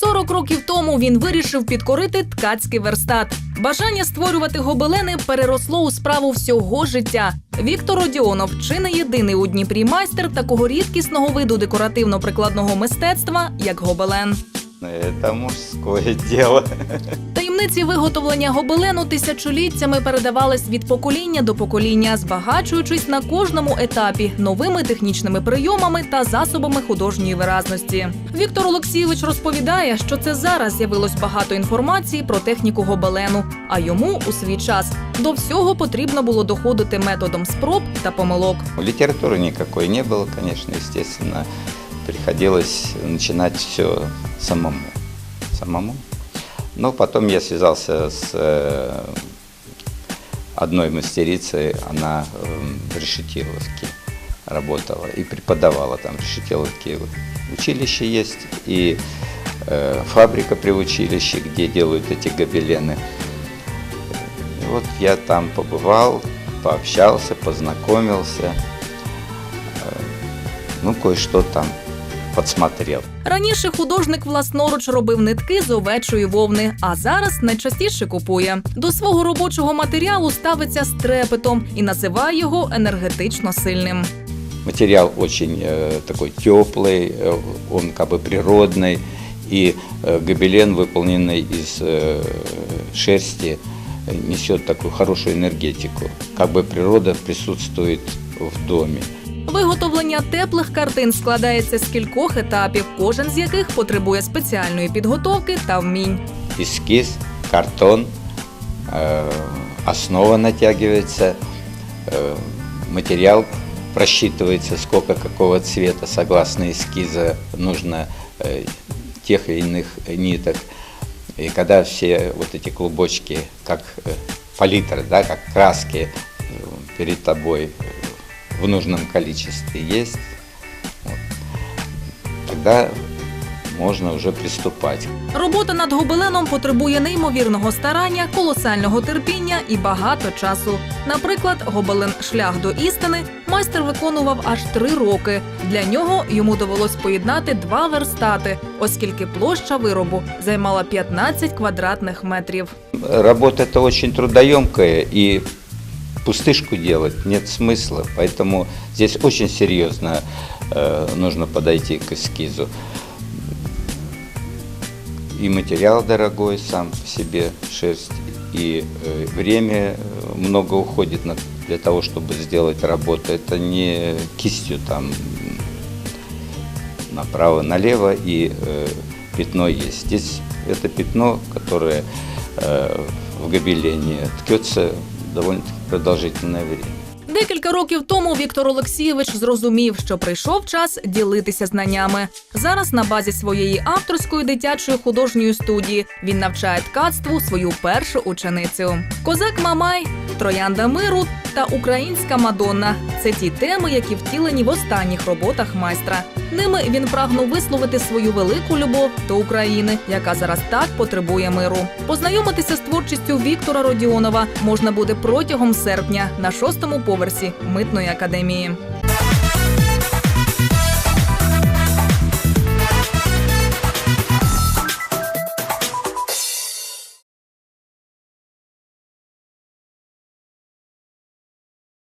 40 років тому він вирішив підкорити ткацький верстат. Бажання створювати гобелени переросло у справу всього життя. Віктор Одіонов чи не єдиний у Дніпрі майстер такого рідкісного виду декоративно-прикладного мистецтва, як гобелен. Це мужське дело. Таємниці виготовлення гобелену тисячоліттями передавались від покоління до покоління, збагачуючись на кожному етапі новими технічними прийомами та засобами художньої виразності. Віктор Олексійович розповідає, що це зараз з'явилось багато інформації про техніку гобелену, а йому у свій час до всього потрібно було доходити методом спроб та помилок. Литературы никакой не было, конечно, естественно. Приходилось начинать все самому. Самому. Но потом я связался с э, одной мастерицей, она э, в Решетиловске работала и преподавала там в Решетиловске. Училище есть и э, фабрика при училище, где делают эти гобелены. И вот я там побывал, пообщался, познакомился. Э, Ну, кое-что там подсмотрел. Раніше художник власноруч робив нитки з овечої вовни, а зараз найчастіше купує. До свого робочого матеріалу ставиться з трепетом і називає його енергетично сильним. Материал очень э, такой теплый, э, он как бы природный, и э, гобелен, выполненный из э, шерсти, э, несет такую хорошую энергетику. Как бы природа присутствует в доме. Виготовлення теплих картин складається з кількох етапів, кожен з яких потребує спеціальної підготовки та вмінь. эскиз, картон, э, основа натягивается, э, материал просчитывается, сколько какого цвета, согласно эскиза, нужно э, тех или иных ниток. И когда все вот эти клубочки, как э, палитра, да, как краски э, перед тобой э, в нужном количестве есть, вот, тогда можно уже приступать. Робота над гобеленом потребує неймовірного старання, колосального терпіння і багато часу. Наприклад, гобелен Шлях до істини майстер виконував аж три роки. Для нього йому довелось поєднати два верстати, оскільки площа виробу займала 15 квадратних метрів. Работа это очень трудоемкая и пустышку делать нет смысла, поэтому здесь очень серьезно э, нужно подойти к эскизу. И материал дорогой сам по себе, шерсть, и э, время э, много уходит на, для того, чтобы сделать работу. Это не кистью там направо-налево и э, пятно есть. Здесь это пятно, которое э, в гобелене ткется довольно-таки продолжительное время. Декілька років тому Віктор Олексійович зрозумів, що прийшов час ділитися знаннями. Зараз на базі своєї авторської дитячої художньої студії він навчає ткацтву свою першу ученицю. Козак Мамай, Троянда миру та Українська Мадонна це ті теми, які втілені в останніх роботах майстра. Ними він прагнув висловити свою велику любов до України, яка зараз так потребує миру. Познайомитися з творчістю Віктора Родіонова можна буде протягом серпня на шостому поверсі митної академії.